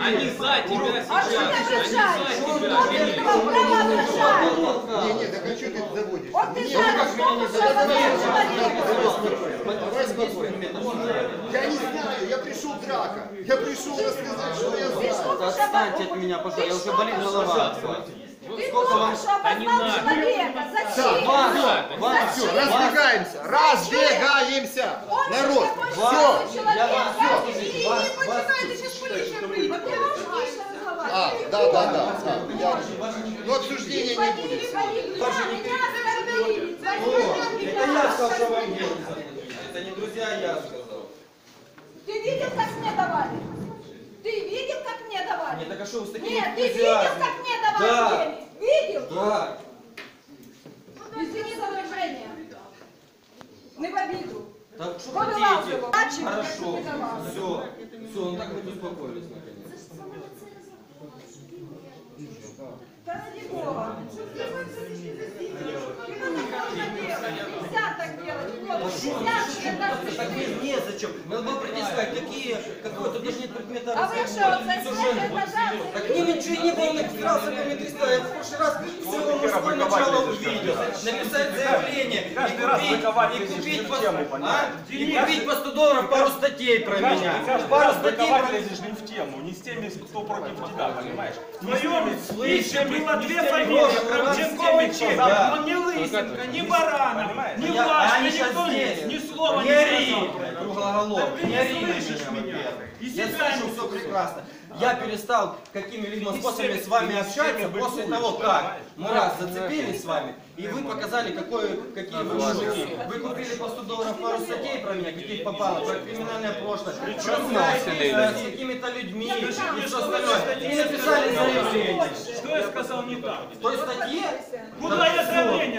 Они за тебя А что сейчас. ты Они обижаешь? за Он права обижает. Не, не, так а что ты заводишь? Он Мне обижает, что он человек. Давай спокойно. Я не знаю, я пришел драка. Я пришел рассказать, что я Ты знаю. Отстаньте от меня, пожалуйста, я уже болит голова. Ты только что обозвал человека. Зачем? Все, разбегаемся. Разбегаемся. Народ, все. А, да, да, да. да, я- Но обсуждения не будет. Это я сказал. Это не друзья, я сказал. Ты видел, как мне давали? Ты видел, как мне давали? Нет, так а что вы с таким Нет, ты видел, как мне давали Да. Видел? Да. Извини за выражение. Не в обиду. Так что хотите? Хорошо. Все. Все, ну так мы успокоились наконец. Да ради Бога. Нельзя так делать. Вот, так незачем. Надо было прийти сказать, какие, какой тут даже нет предмета А вы что, это Так не, ничего не было, метриста. Я в прошлый раз всего мужское начало увидел. Написать заявление и купить, и купить, по, а? и купить по 100 долларов пару статей про меня. Пару статей про лезешь не в тему, не с теми, кто против тебя, понимаешь? В твоем списке было две фамилии, Кравченков и Чехов. Да. Но не Лысенко, не Баранов, не щас никто здесь. ни слова Не сказал. круглоголов, Ты не слышишь меня, Я слышу не все прекрасно. Я перестал какими-либо способами с вами общаться после того, как мы раз зацепились с вами, и вы показали, какой, какие вы мужики. Вы купили по 100 долларов пару статей про меня, каких попало, про криминальное прошлое, про э, с какими-то людьми и все остальное. И написали заявление. Что я сказал не так? В той статье Куда я заявление?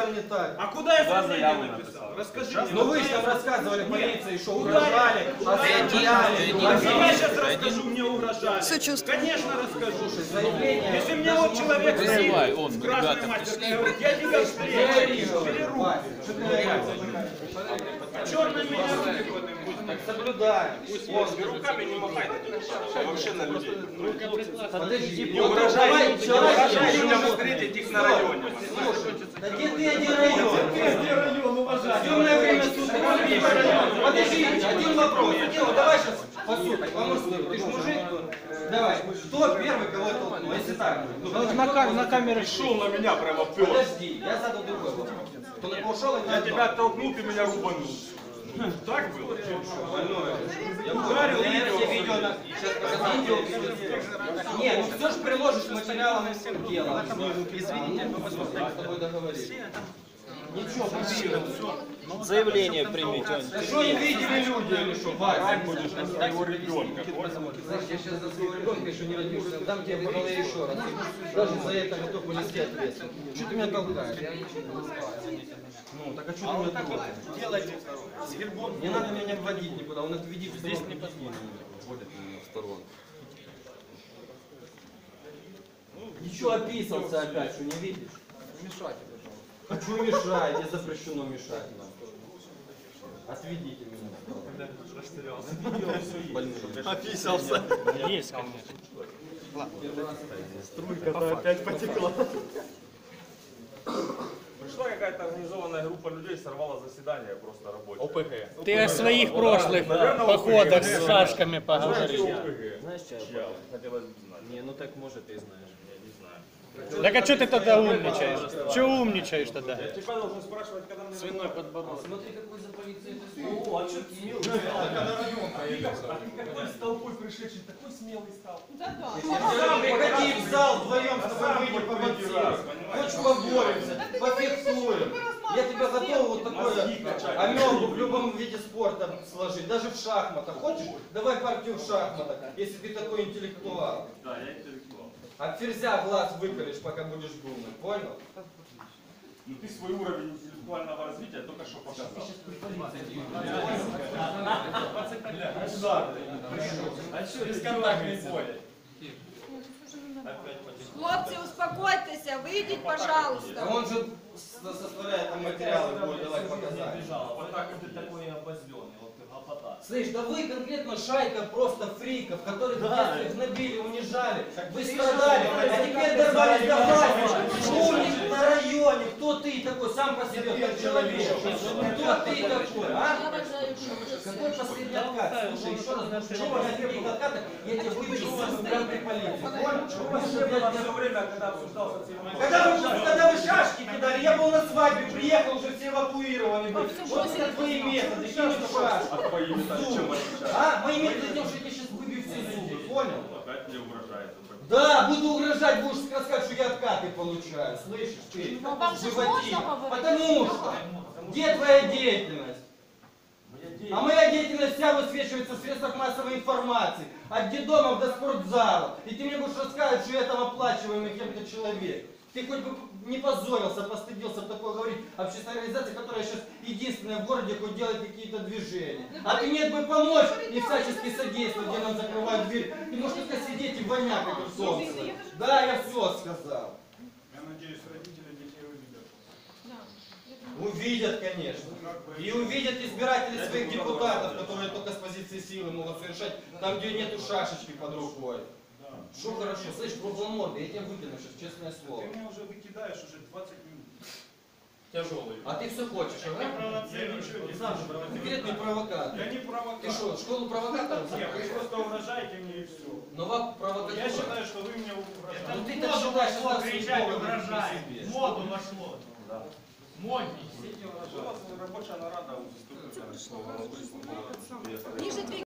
Сказали не так. А куда я заявление написал? Расскажи мне. Ну вы же там рассказывали полиции, что угрожали, оскорбляли. А я сейчас расскажу, мне угрожали. Конечно расскажу. Заявление. Если мне вот человек стоит в красной мастерской, говорит, я тебя встречу, переру. Черный меня руки потом будет. Соблюдай. Руками не махай, вообще на людей. Подожди. Не угрожай, давай не угрожай людям встретить их на районе. Слушай, да где ты один район? Темное время суток. Подожди, один вопрос. Давай сейчас по сути. Ты ж мужик? Давай. Кто первый кого толкнул? Если так. Ну, На, кам- на камеру Шел на меня прямо пес. Подожди, я задал другой вопрос. На Я тебя оттолкнул, ты меня рубанул. Так было? Больное. Я ударил, я тебе видео на... Сейчас покажу видео. Нет, ну все же приложишь к материалам дела. Извините, мы потом с тобой договорились. Ничего, все. Заявление примите. Да что не видели люди или что, Вася? Будешь на своего ребенка. Знаешь, я сейчас за своего ребенка еще не родился. Дам тебе по голове еще раз. Даже за это готов понести ответственность. Что ты меня толкаешь? Ну, так а что ты меня толкаешь? Делайте с гербом. Не надо меня вводить никуда, он отведи здесь не посмотрит. Вводят меня в сторону. Ничего описался опять, что не видишь? Мешать. А что мешает? Не запрещено мешать нам. Отведите меня. Больные. Описался. Есть, конечно. Струйка-то опять потекла. Пришла какая-то организованная группа людей, сорвала заседание просто рабочее. ОПГ. Ты о своих прошлых походах с шашками поговори. Знаешь, что Хотелось бы знать. Не, ну так может ты знаешь. Так а что ты тогда умничаешь? Че умничаешь тогда? Я тебя должен спрашивать, когда мне... Свиной подбородок. Смотри, какой за полицией ты О, а что ты смелый? А ты какой с толпой пришедший, такой смелый стал. Приходи в зал вдвоем с тобой выйдем побоксируем. Хочешь поборемся, пофехтуем. Я тебя готов вот такое амебу в любом виде спорта сложить, даже в шахматах. Хочешь? Давай партию в шахматах, если ты такой интеллектуал. Да, я интеллектуал. От ферзя глаз выколешь, пока будешь думать, понял? Ну ты свой уровень интеллектуального развития только что показал. А что, бесконтактный бой? Хлопці, успокойтеся, вийдіть, пожалуйста. А он же составляет материалы, будет давать показания. Вот так вот ты такой обозленный. Слышь, да вы конкретно шайка просто фриков, которых в детстве гнобили, унижали. Вы страдали, а теперь дорвались до власти. Умник на районе. Кто ты такой сам по себе, как человек? Кто ты такой, а? Какой последний откат? Слушай, еще раз, что вы на откатах, я выбью прям при полиции. Понял? Лучше, блядь, Все время, когда обсуждался когда вы, когда вы шашки кидали, я был на свадьбе, приехал, уже все эвакуированы были. Вот это твои методы, кинуть шашки. А твои методы чем? А? Мои методы тем, что я сейчас выбью все зубы, понял? Опять мне угрожает. Да, буду угрожать, будешь рассказывать, что я откаты получаю, слышишь ты? Ну, вам же можно говорить? Потому что, где твоя деятельность? Вся высвечивается в средствах массовой информации. От детдомов до спортзала. И ты мне будешь рассказывать, что я там оплачиваемый кем-то человек. Ты хоть бы не позорился, постыдился такое говорить общественной организации, которая сейчас единственная в городе, хоть делает какие-то движения. А ты нет бы помочь и всячески содействовать, где нам закрывают дверь. Ты можешь только сидеть и вонять, как в солнце. Да, я все сказал. Я надеюсь, родители детей увидят. Увидят, конечно. И увидят избиратели своих депутатов, которые только с позиции силы могут совершать там, где нету шашечки под рукой. Что хорошо, слышь, кругломордый, я тебя выкину сейчас, честное слово. Ты мне уже выкидаешь уже 20 минут. Тяжелый. А ты все хочешь, ага? Я ничего не Саша, конкретный провокатор. Я не Ты провокатор. что, школу провокаторов Нет, вы просто угрожаете мне и все. Нова провокатор. Я считаю, что вы мне Ну угрожаете. ты так считаешь, что слово угрожает. моду вошло. Модней. У вас рабочая нарада уступит. Ниже